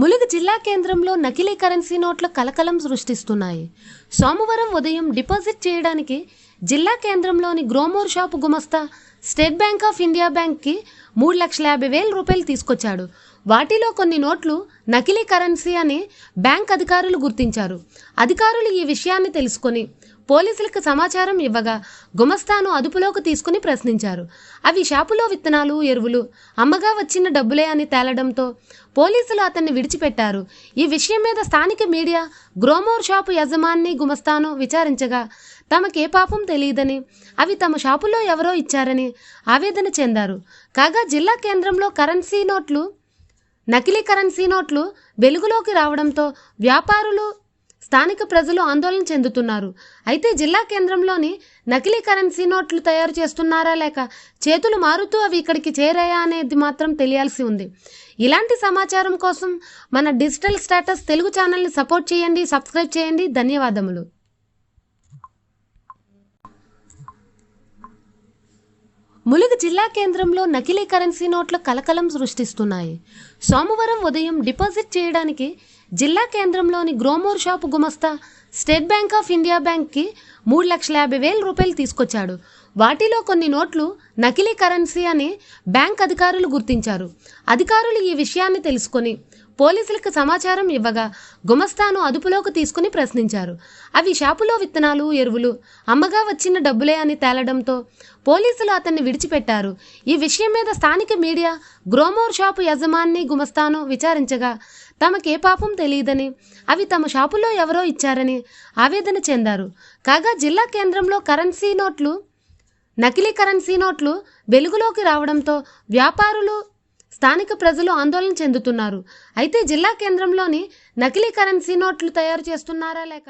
ములుగు జిల్లా కేంద్రంలో నకిలీ కరెన్సీ నోట్ల కలకలం సృష్టిస్తున్నాయి. సోమవారం ఉదయం డిపాజిట్ చేయడానికి జిల్లా కేంద్రంలోని గ్రోమోర్ షాపు గుమస్తా స్టేట్ బ్యాంక్ ఆఫ్ ఇండియా బ్యాంక్కి మూడు లక్షల యాభై వేల రూపాయలు తీసుకొచ్చాడు. వాటిలో కొన్ని నోట్లు నకిలీ కరెన్సీ అని బ్యాంక్ అధికారులు గుర్తించారు. అధికారులు ఈ విషయాన్ని తెలుసుకొని పోలీసులకు సమాచారం ఇవ్వగా గుమస్తాను అదుపులోకి తీసుకుని ప్రశ్నించారు. అవి షాపులో విత్తనాలు ఎరువులు అమ్మగా వచ్చిన డబ్బులే అని తేలడంతో పోలీసులు అతన్ని విడిచిపెట్టారు. ఈ విషయం మీద స్థానిక మీడియా గ్రోమోర్ షాపు యజమాని గుమస్తాను విచారించగా తమకే పాపం తెలియదని అవి తమ షాపులో ఎవరో ఇచ్చారని ఆవేదన చెందారు. కాగా జిల్లా కేంద్రంలో కరెన్సీ నోట్లు నకిలీ కరెన్సీ నోట్లు వెలుగులోకి రావడంతో వ్యాపారులు స్థానిక ప్రజలు ఆందోళన చెందుతున్నారు. అయితే జిల్లా కేంద్రంలోని నకిలీ కరెన్సీ నోట్లు తయారు చేస్తున్నారా లేక చేతులు మారుతూ అవి ఇక్కడికి చేరాయా అనేది మాత్రం తెలియాల్సి ఉంది. ఇలాంటి సమాచారం కోసం మన డిజిటల్ స్టేటస్ తెలుగు ఛానల్ని సపోర్ట్ చేయండి సబ్స్క్రైబ్ చేయండి. ధన్యవాదములు. ములుగు జిల్లా కేంద్రంలో నకిలీ కరెన్సీ నోట్ల కలకలం సృష్టిస్తున్నాయి. సోమవారం ఉదయం డిపాజిట్ చేయడానికి జిల్లా కేంద్రంలోని గ్రోమోర్ షాపు గుమస్తా స్టేట్ బ్యాంక్ ఆఫ్ ఇండియా బ్యాంక్కి మూడు లక్షల యాభై వేల రూపాయలు తీసుకొచ్చాడు. వాటిలో కొన్ని నోట్లు నకిలీ కరెన్సీ అని బ్యాంక్ అధికారులు గుర్తించారు. అధికారులు ఈ విషయాన్ని తెలుసుకొని పోలీసులకు సమాచారం ఇవ్వగా గుమస్తాను అదుపులోకి తీసుకుని ప్రశ్నించారు. అవి షాపులో విత్తనాలు ఎరువులు అమ్మగా వచ్చిన డబ్బులే అని తేలడంతో పోలీసులు అతన్ని విడిచిపెట్టారు. ఈ విషయం మీద స్థానిక మీడియా గ్రోమోర్ షాపు యజమాని గుమస్తాను విచారించగా తమకే పాపం తెలియదని అవి తమ షాపులో ఎవరో ఇచ్చారని ఆవేదన చెందారు. కాగా జిల్లా కేంద్రంలో కరెన్సీ నోట్లు నకిలీ కరెన్సీ నోట్లు వెలుగులోకి రావడంతో వ్యాపారులు స్థానిక ప్రజలు ఆందోళన చెందుతున్నారు. అయితే జిల్లా కేంద్రంలోని నకిలీ కరెన్సీ నోట్లు తయారు చేస్తున్నారా లేక